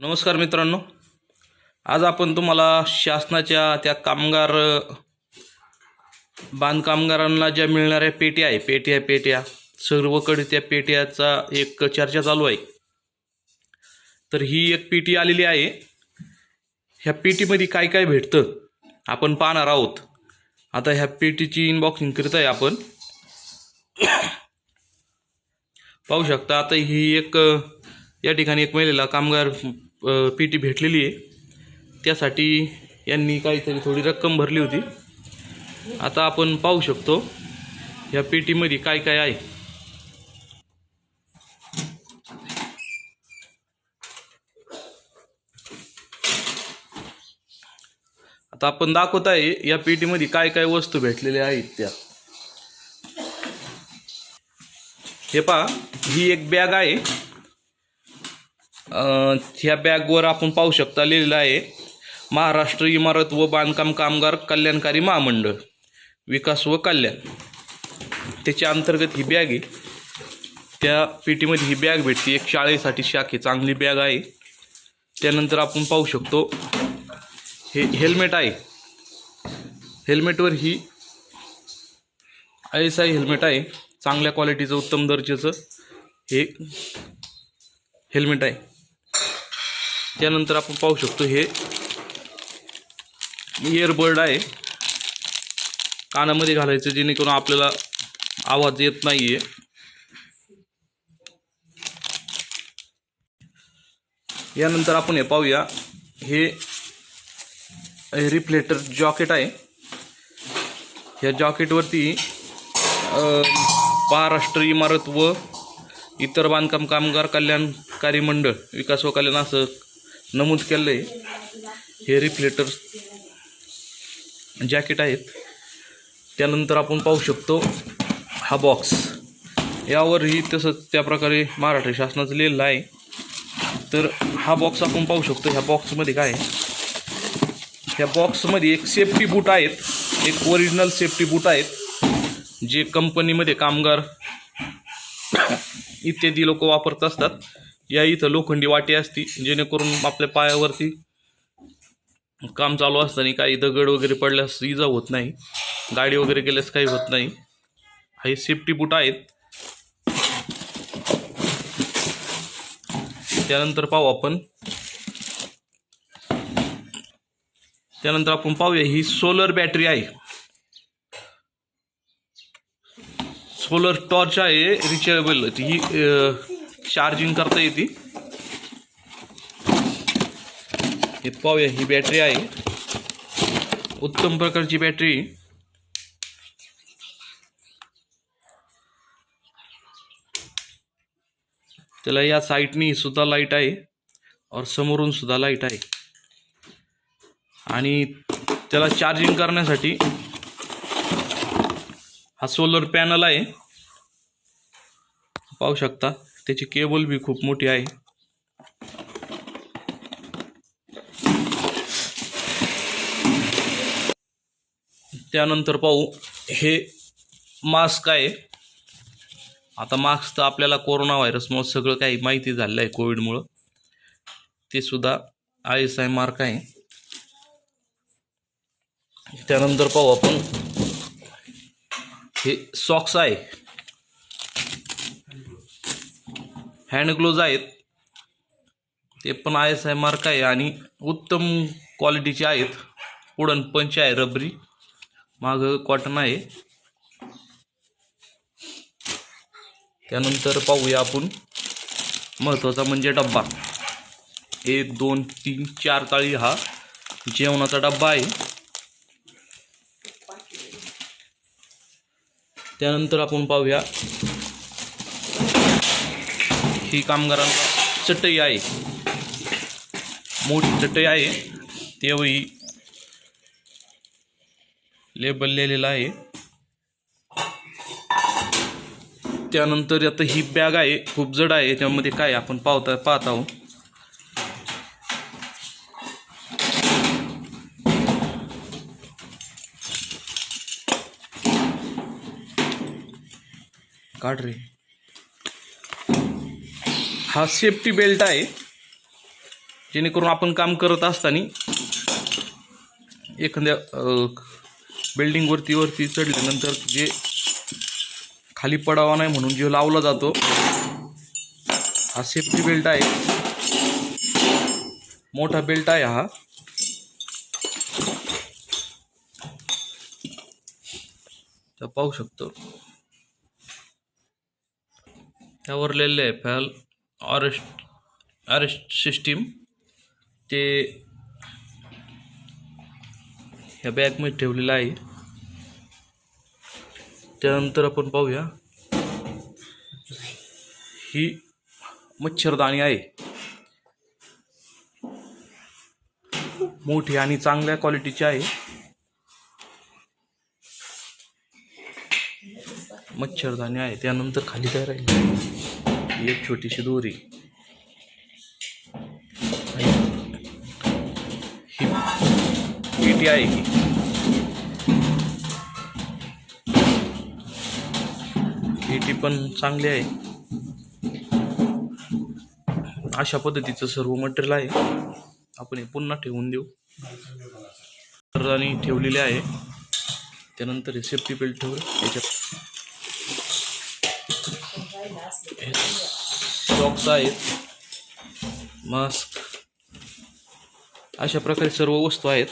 नमस्कार मित्रांनो. आज आपण तुम्हाला शासनाच्या त्या कामगार बांधकामगारांना ज्या मिळणाऱ्या पेट्या आहे पेट्या पेट्या सर्वकडे त्या पेट्याचा एक चर्चा चालू आहे. तर ही एक पेटी आलेली आहे. ह्या पेटीमध्ये काय काय भेटतं आपण पाहणार आहोत. आता ह्या पेटीची इनबॉक्सिंग करत आहे आपण. पाहू शकता आता ही एक या ठिकाणी एक महिलेला कामगार पेटी भेटलेली आहे. त्यासाठी यांनी काहीतरी थोडी रक्कम भरली होती. आता आपण पाहू शकतो या पेटीमध्ये काय काय आहे. आता आपण दाखवत आहे या पेटीमध्ये काय काय वस्तू भेटलेल्या आहेत त्या. हे पहा ही एक बॅग आहे. ह्या बॅगवर आपण पाहू शकता लिहिलेलं आहे महाराष्ट्र इमारत व बांधकाम कामगार कल्याणकारी महामंडळ विकास व कल्याण. त्याच्या अंतर्गत ही बॅग आहे. त्या पेटीमध्ये ही बॅग भेटते. एक शाळेसाठी शाखे चांगली बॅग आहे. त्यानंतर आपण पाहू शकतो हे हेल्मेट आहे. हेल्मेटवर ही आय एस आय हेल्मेट आहे. चांगल्या क्वालिटीचं उत्तम दर्जाचं हे हेल्मेट आहे. त्यानंतर आपण पाहू शकतो हे. इयरबर्ड आहे. कानामध्ये घालायचं जेणेकरून आपल्याला आवाज येत नाही आहे यानंतर आपण हे पाहूया. हे रिफ्लेक्टर जॉकेट आहे. ह्या जॉकेटवरती महाराष्ट्र इमारत व इतर बांधकाम कामगार कल्याणकारी मंडळ विकास व कल्याण असं नमूद केलं आहे हे रिफ्लेक्टर जॅकेट आहेत. त्यानंतर आपण पाहू शकतो हा बॉक्स यावरही तसंच त्या प्रकारे महाराष्ट्र शासनाचं लिहिलेलं आहे. तर हा बॉक्स आपण पाहू शकतो. ह्या बॉक्समध्ये काय ह्या बॉक्समध्ये एक सेफ्टी बूट आहेत. एक ओरिजिनल सेफ्टी बूट आहेत. जे कंपनीमध्ये कामगार इत्यादी लोक वापरत असतात. या इथं लोखंडी वाटी असती जेणेकरून आपल्या पायावरती काम चालू असताना काही दगड वगैरे पडल्यास इजा होत नाही गाडी वगैरे गेल्यास काही होत नाही. हे सेफ्टी बूट आहेत. त्यानंतर पाहू आपण. त्यानंतर आपण पाहूया ही सोलर बॅटरी आहे. सोलर टॉर्च आहे रिचार्जेबल ही चार्जिंग करता येते हे पाहूया ही बॅटरी आहे. उत्तम प्रकारची बॅटरी त्याला या साईडनी सुद्धा लाइट आहे. और समोरून सुद्धा लाइट आहे. आणि त्याला चार्जिंग करण्यासाठी हा सोलर पॅनल आहे. पाहू शकता. त्याची केबल बी खूप मोठी आहे. त्यानंतर पाहू हे मास्क आहे. आता मास्क तर आपल्याला कोरोना व्हायरसमुळं सगळं काही माहिती झालेलं आहे कोविडमुळं ते सुद्धा आय एस आय मार्क आहे. त्यानंतर पाहू आपण हे सॉक्स आहे. हँड ग्लोज आहेत. ते पण आय एस आय मार्क आहे आणि उत्तम क्वालिटीचे आहेत. पुढं पंच आहे रबरी मागं कॉटन आहे. त्यानंतर पाहूया आपण महत्त्वाचा म्हणजे डब्बा. एक दोन तीन चार ताळी हा जेवणाचा डब्बा आहे. त्यानंतर आपण पाहूया ही कामगारांना चटई आहे. मोठी चटई आहे. तेव्हाही लेबल लिहिलेलं आहे. त्यानंतर आता ही बॅग आहे. खूप जड आहे. त्यामध्ये काय आपण पावता पाहत आहोत. काढ रे. हा सेफ्टी बेल्ट आहे. जेणेकरून आपण काम करत असताना एखाद्या बिल्डिंगवरती वरती चढल्यानंतर जे खाली पडावा नाही म्हणून जे लावला जातो हा सेफ्टी बेल्ट आहे. मोठा बेल्ट आहे हा. तर पाहू शकतो. त्यावर लिहिलेलं आहे फॅल ऑरेस्ट अरेस्ट सिस्टीम ते ह्या बॅगमध्ये ठेवलेलं आहे. त्यानंतर आपण पाहूया. ही मच्छरदाणी आहे. मोठी आणि चांगल्या क्वालिटीची आहे. मच्छरदाणी आहे. त्यानंतर खाली काय राहील? ही एक छोटीशी दोरी. ही पेटी आहे ही. पेटी पण चांगली आहे. अशा पद्धतीचं सर्व मटेरियल आहे. आपण हे पुन्हा ठेवून देऊ. तर आणि ठेवलेले आहे. त्यानंतर हे सेफ्टी बेल्ट ठेवू याच्यात सॉक्स आहेत. मास्क अशा प्रकारे सर्व वस्तू आहेत.